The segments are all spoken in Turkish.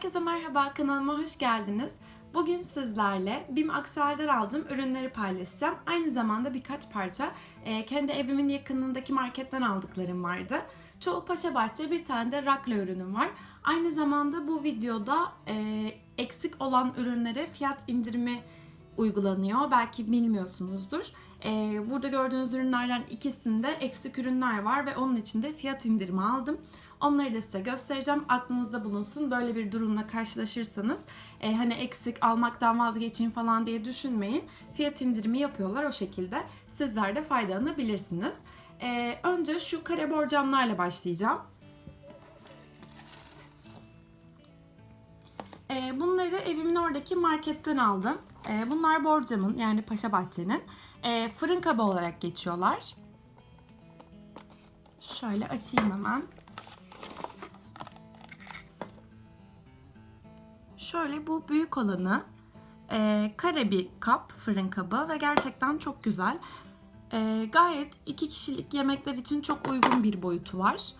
Herkese merhaba, kanalıma hoş geldiniz. Bugün sizlerle BİM Aktüel'den aldığım ürünleri paylaşacağım. Aynı zamanda birkaç parça e, kendi evimin yakınındaki marketten aldıklarım vardı. Çoğu Paşa Bahçe, bir tane de Rakla ürünüm var. Aynı zamanda bu videoda e, eksik olan ürünlere fiyat indirimi uygulanıyor. Belki bilmiyorsunuzdur. Ee, burada gördüğünüz ürünlerden ikisinde eksik ürünler var ve onun için de fiyat indirimi aldım. Onları da size göstereceğim. Aklınızda bulunsun. Böyle bir durumla karşılaşırsanız e, hani eksik almaktan vazgeçeyim falan diye düşünmeyin. Fiyat indirimi yapıyorlar o şekilde. Sizler de faydalanabilirsiniz. Ee, önce şu kare borcamlarla başlayacağım. Ee, bunları evimin oradaki marketten aldım. Ee, bunlar borcamın yani Paşa Bahçe'nin e, fırın kabı olarak geçiyorlar. Şöyle açayım hemen. Şöyle bu büyük olanı e, kare bir kap fırın kabı ve gerçekten çok güzel. E, gayet iki kişilik yemekler için çok uygun bir boyutu var.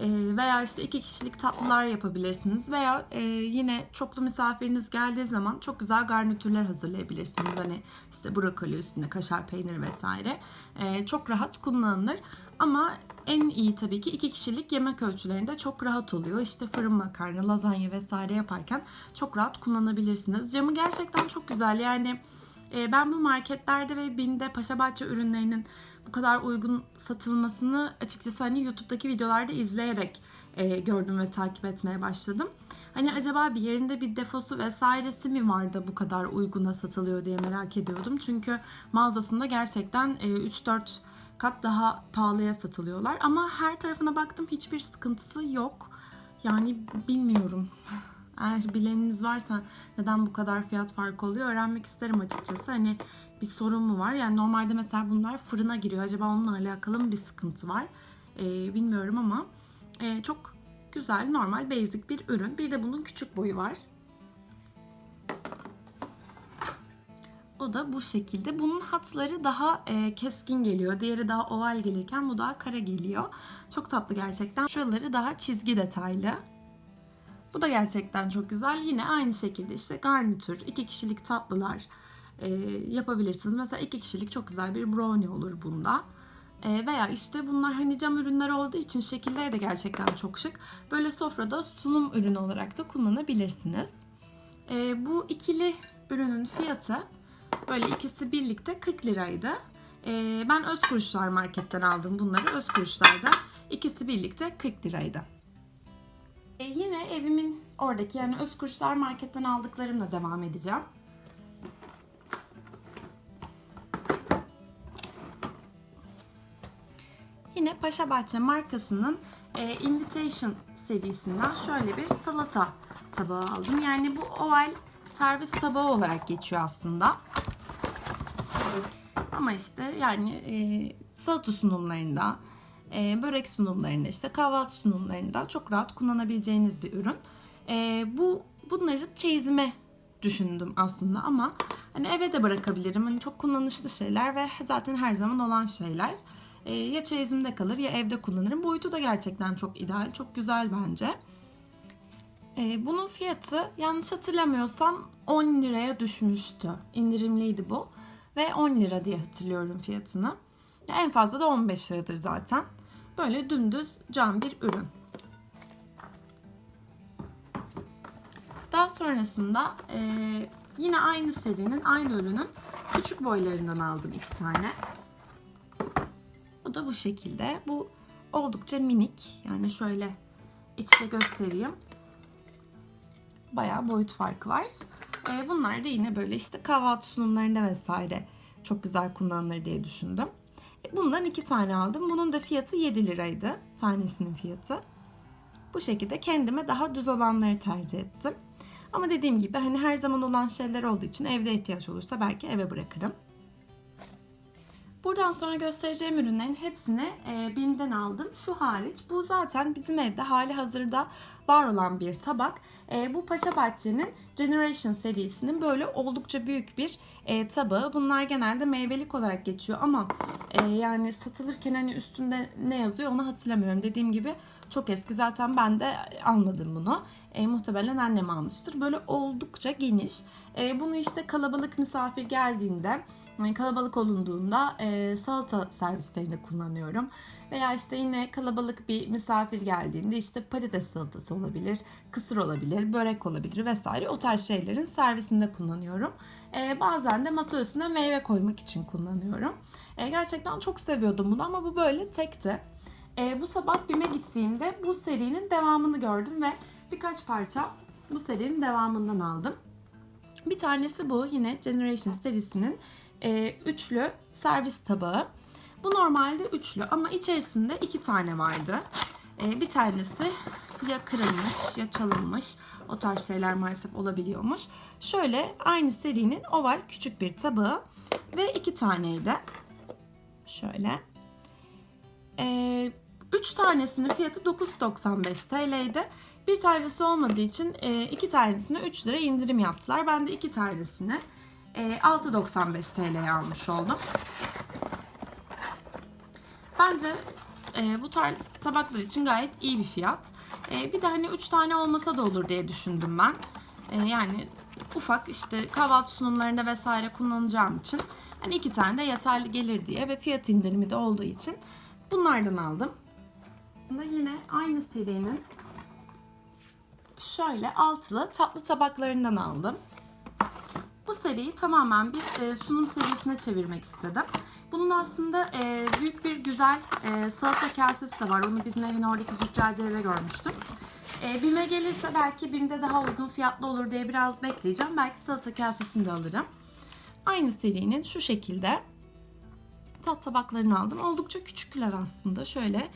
E, veya işte iki kişilik tatlılar yapabilirsiniz veya e, yine çoklu misafiriniz geldiği zaman çok güzel garnitürler hazırlayabilirsiniz. Hani işte brokoli üstüne kaşar peyniri vesaire. E, çok rahat kullanılır. Ama en iyi tabii ki iki kişilik yemek ölçülerinde çok rahat oluyor. İşte fırın makarna, lazanya vesaire yaparken çok rahat kullanabilirsiniz. Camı gerçekten çok güzel. Yani e, ben bu marketlerde ve BİM'de Paşabahçe ürünlerinin bu kadar uygun satılmasını açıkçası hani YouTube'daki videolarda izleyerek e, gördüm ve takip etmeye başladım. Hani acaba bir yerinde bir defosu vesairesi mi vardı bu kadar uyguna satılıyor diye merak ediyordum. Çünkü mağazasında gerçekten e, 3-4 kat daha pahalıya satılıyorlar. Ama her tarafına baktım hiçbir sıkıntısı yok. Yani bilmiyorum. Eğer bileniniz varsa neden bu kadar fiyat farkı oluyor öğrenmek isterim açıkçası. Hani bir sorun mu var? Yani normalde mesela bunlar fırına giriyor. Acaba onunla alakalı mı bir sıkıntı var? Ee, bilmiyorum ama e, çok güzel, normal, basic bir ürün. Bir de bunun küçük boyu var. O da bu şekilde. Bunun hatları daha e, keskin geliyor. Diğeri daha oval gelirken bu daha kare geliyor. Çok tatlı gerçekten. Şuraları daha çizgi detaylı. Bu da gerçekten çok güzel. Yine aynı şekilde işte garnitür, iki kişilik tatlılar e, yapabilirsiniz. Mesela iki kişilik çok güzel bir brownie olur bunda. E, veya işte bunlar hani cam ürünler olduğu için şekilleri de gerçekten çok şık. Böyle sofrada sunum ürünü olarak da kullanabilirsiniz. E, bu ikili ürünün fiyatı böyle ikisi birlikte 40 liraydı. E, ben öz kuruşlar marketten aldım bunları. Öz kuruşlarda ikisi birlikte 40 liraydı. E, yine evimin oradaki yani öz kuruşlar marketten aldıklarımla devam edeceğim. Yine Paşa Bahçe markasının e, Invitation serisinden şöyle bir salata tabağı aldım. Yani bu oval servis tabağı olarak geçiyor aslında. Ama işte yani e, salata sunumlarında, e, börek sunumlarında, işte kahvaltı sunumlarında çok rahat kullanabileceğiniz bir ürün. E, bu bunları çeyizime düşündüm aslında ama hani eve de bırakabilirim. Hani çok kullanışlı şeyler ve zaten her zaman olan şeyler. E, ya çeyizimde kalır ya evde kullanırım. Boyutu da gerçekten çok ideal, çok güzel bence. E, bunun fiyatı yanlış hatırlamıyorsam 10 liraya düşmüştü. İndirimliydi bu. Ve 10 lira diye hatırlıyorum fiyatını. Ya en fazla da 15 liradır zaten. Böyle dümdüz cam bir ürün. Daha sonrasında e, yine aynı serinin, aynı ürünün küçük boylarından aldım iki tane. Bu da bu şekilde. Bu oldukça minik. Yani şöyle içte göstereyim. Bayağı boyut farkı var. E, bunlar da yine böyle işte kahvaltı sunumlarında vesaire çok güzel kullanılır diye düşündüm. Bundan iki tane aldım. Bunun da fiyatı 7 liraydı. Tanesinin fiyatı. Bu şekilde kendime daha düz olanları tercih ettim. Ama dediğim gibi hani her zaman olan şeyler olduğu için evde ihtiyaç olursa belki eve bırakırım. Buradan sonra göstereceğim ürünlerin hepsini e, BİM'den aldım. Şu hariç bu zaten bizim evde hali hazırda var olan bir tabak. E, bu Paşa Bahçe'nin Generation serisinin böyle oldukça büyük bir e, tabağı. Bunlar genelde meyvelik olarak geçiyor ama e, yani satılırken hani üstünde ne yazıyor onu hatırlamıyorum. Dediğim gibi çok eski zaten ben de almadım bunu. E, muhtemelen annem almıştır. Böyle oldukça geniş. E, bunu işte kalabalık misafir geldiğinde, yani kalabalık olunduğunda e, salata servislerinde kullanıyorum. Veya işte yine kalabalık bir misafir geldiğinde işte patates salatası olabilir, kısır olabilir, börek olabilir vesaire o tarz şeylerin servisinde kullanıyorum. E, bazen de masa üstüne meyve koymak için kullanıyorum. E, gerçekten çok seviyordum bunu ama bu böyle tekti. E, bu sabah BİM'e gittiğimde bu serinin devamını gördüm ve birkaç parça bu serinin devamından aldım. Bir tanesi bu yine Generation serisinin e, üçlü servis tabağı. Bu normalde üçlü ama içerisinde iki tane vardı. E, bir tanesi ya kırılmış ya çalınmış. O tarz şeyler maalesef olabiliyormuş. Şöyle aynı serinin oval küçük bir tabağı ve iki taneydi. Şöyle. Ee, üç tanesinin fiyatı 9.95 TL'ydi. Bir tanesi olmadığı için e, iki tanesine 3 lira indirim yaptılar. Ben de iki tanesini e, 6.95 TL'ye almış oldum. Bence e, bu tarz tabaklar için gayet iyi bir fiyat. E, bir de hani 3 tane olmasa da olur diye düşündüm ben. E, yani ufak işte kahvaltı sunumlarında vesaire kullanacağım için hani iki tane de yeterli gelir diye ve fiyat indirimi de olduğu için bunlardan aldım. Yine aynı serinin şöyle altılı tatlı tabaklarından aldım. Bu seriyi tamamen bir e, sunum serisine çevirmek istedim. Bunun aslında e, büyük bir güzel e, salata kasesi de var. Onu bizim evin oradaki züccaciyede görmüştüm. E, BİM'e gelirse belki BİM'de daha uygun fiyatlı olur diye biraz bekleyeceğim. Belki salata kasesini de alırım. Aynı serinin şu şekilde tat tabaklarını aldım. Oldukça küçükler aslında. Şöyle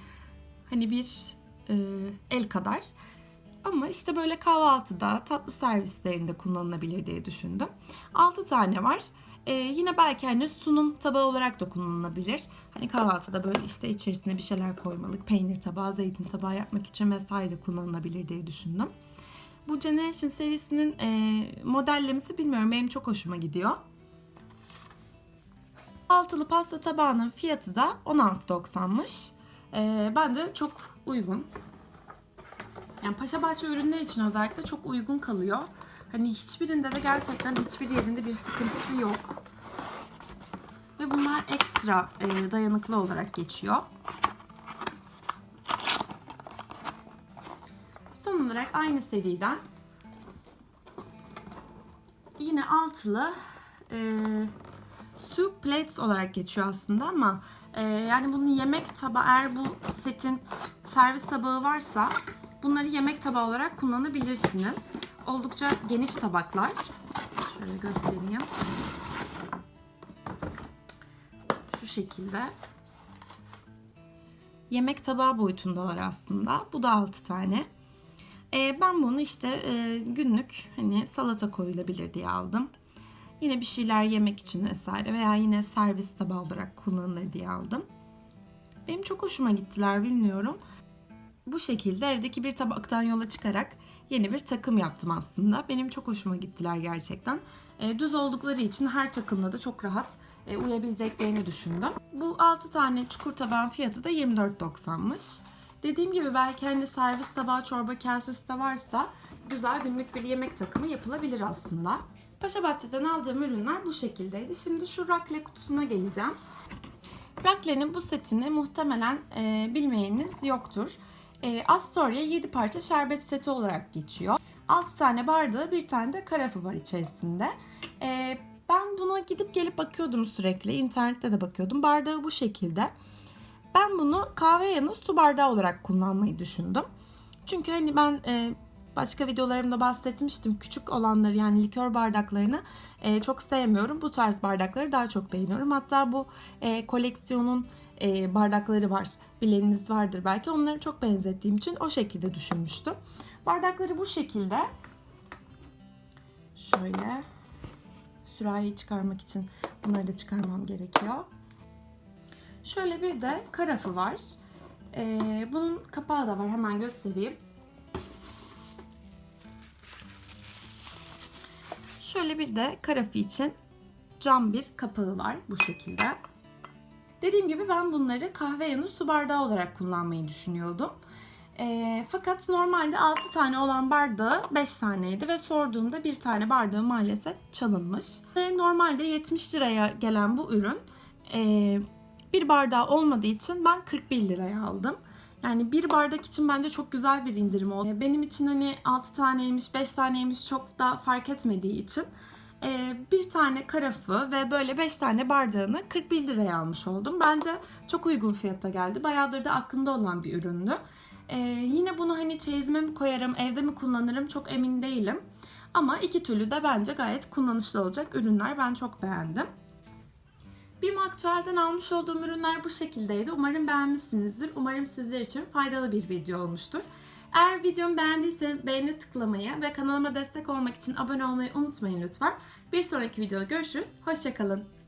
hani bir e, el kadar. Ama işte böyle kahvaltıda, tatlı servislerinde kullanılabilir diye düşündüm. 6 tane var. Ee, yine belki hani sunum tabağı olarak da kullanılabilir. Hani kahvaltıda böyle işte içerisine bir şeyler koymalık, peynir tabağı, zeytin tabağı yapmak için vesaire de kullanılabilir diye düşündüm. Bu Generation serisinin e, modellemesi bilmiyorum benim çok hoşuma gidiyor. Altılı pasta tabağının fiyatı da 16.90'mış. E, bence çok uygun. Yani Paşabahçe ürünler için özellikle çok uygun kalıyor. Hani hiçbirinde de gerçekten hiçbir yerinde bir sıkıntısı yok. Ve bunlar ekstra e, dayanıklı olarak geçiyor. Son olarak aynı seriden yine altılı e, soup plates olarak geçiyor aslında ama e, yani bunun yemek tabağı eğer bu setin servis tabağı varsa bunları yemek tabağı olarak kullanabilirsiniz. Oldukça geniş tabaklar. Şöyle göstereyim. Şu şekilde. Yemek tabağı boyutundalar aslında. Bu da 6 tane. Ee, ben bunu işte e, günlük hani salata koyulabilir diye aldım. Yine bir şeyler yemek için vesaire veya yine servis tabağı olarak kullanılır diye aldım. Benim çok hoşuma gittiler bilmiyorum. Bu şekilde evdeki bir tabaktan yola çıkarak yeni bir takım yaptım aslında. Benim çok hoşuma gittiler gerçekten. E, düz oldukları için her takımla da çok rahat e, uyabileceklerini düşündüm. Bu 6 tane çukur tabağın fiyatı da 24.90'mış. Dediğim gibi belki hani servis tabağı çorba kasesi de varsa güzel günlük bir yemek takımı yapılabilir aslında. Paşabahçe'den aldığım ürünler bu şekildeydi. Şimdi şu rakle kutusuna geleceğim. Rakle'nin bu setini muhtemelen e, bilmeyeniniz yoktur. E, Astoria 7 parça şerbet seti olarak geçiyor. 6 tane bardağı bir tane de karafı var içerisinde. E, ben buna gidip gelip bakıyordum sürekli. İnternette de bakıyordum. Bardağı bu şekilde. Ben bunu kahve yanı su bardağı olarak kullanmayı düşündüm. Çünkü hani ben e, başka videolarımda bahsetmiştim. Küçük olanları yani likör bardaklarını e, çok sevmiyorum. Bu tarz bardakları daha çok beğeniyorum. Hatta bu e, koleksiyonun e, bardakları var. Bileniniz vardır belki. Onları çok benzettiğim için o şekilde düşünmüştüm. Bardakları bu şekilde. Şöyle sürahiyi çıkarmak için bunları da çıkarmam gerekiyor. Şöyle bir de karafı var. Ee, bunun kapağı da var. Hemen göstereyim. Şöyle bir de karafı için cam bir kapağı var bu şekilde. Dediğim gibi ben bunları kahve yanı su bardağı olarak kullanmayı düşünüyordum. E, fakat normalde 6 tane olan bardağı 5 taneydi ve sorduğumda bir tane bardağı maalesef çalınmış. Ve normalde 70 liraya gelen bu ürün e, bir bardağı olmadığı için ben 41 liraya aldım. Yani bir bardak için bence çok güzel bir indirim oldu. Benim için hani 6 taneymiş, 5 taneymiş çok da fark etmediği için bir tane karafı ve böyle 5 tane bardağını 41 liraya almış oldum. Bence çok uygun fiyata geldi. Bayağıdır da aklımda olan bir üründü. E, yine bunu hani çeyizime mi koyarım, evde mi kullanırım çok emin değilim. Ama iki türlü de bence gayet kullanışlı olacak ürünler. Ben çok beğendim. BİM Aktüel'den almış olduğum ürünler bu şekildeydi. Umarım beğenmişsinizdir. Umarım sizler için faydalı bir video olmuştur. Eğer videomu beğendiyseniz beğeni tıklamayı ve kanalıma destek olmak için abone olmayı unutmayın lütfen. Bir sonraki videoda görüşürüz. Hoşçakalın.